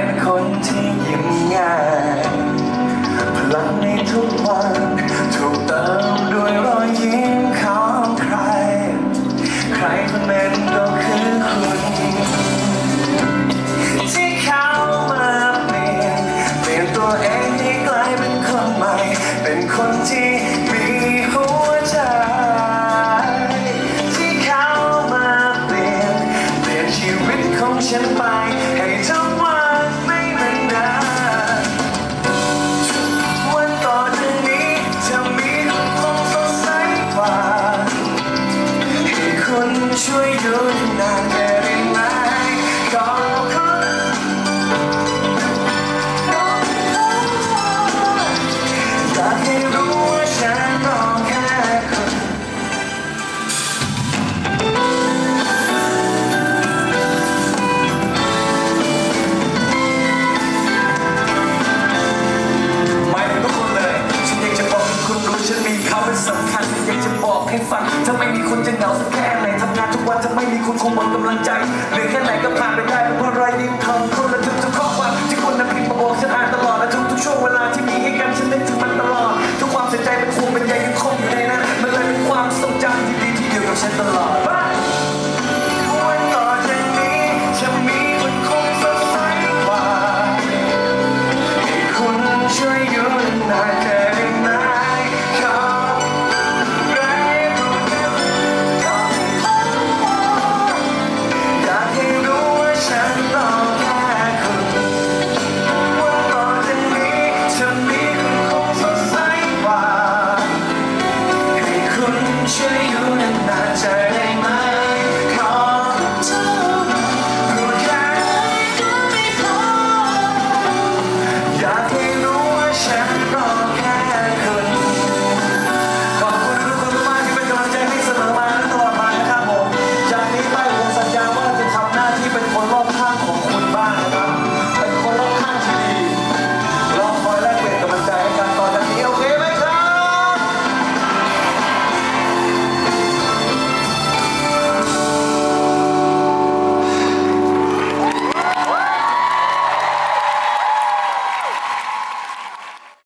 เป็นคนที่ยิ้มง่ายพลังในทุกวันถูกเติมด้วยรอยยิ้มของใคร ใครคนนั้นก็คือคุณที่เขามาเปลี่ยนเปลี่ยนตัวเองให้กลายเป็นคนใหม่ เป็นคนที่มีหัวใจที่เขามาเปลี่ยนเปลี่ยนชีวิตของฉันไป่วยดูนานไมก็ขออรู้แค่คุหนเลย ฉันยากจะบอกให้คุณรู้ฉันมีเขาเป็นสำคัญ อยากจะบอกให้ฟัง ถ้าไม่มีคนจะเหงาสักแค่ คุณคงหมดกำลังใจเหลือแค่ไหนก็ผ่านไปได้เพราะรอยยิ้มของคุณและทุกข้อความที่คุณนั้นพิมพ์มาบอกฉันอ่านตลอดและทุกทุกช่วงเวลาที่มีให้กันฉันนึกถึงมันตลอด ทุกความเสียใจเป็นความเป็นใยยังคงอยู่ในนั้นมันเลยเป็นความทรงจำที่ดีที่เดียวกับฉันตลอด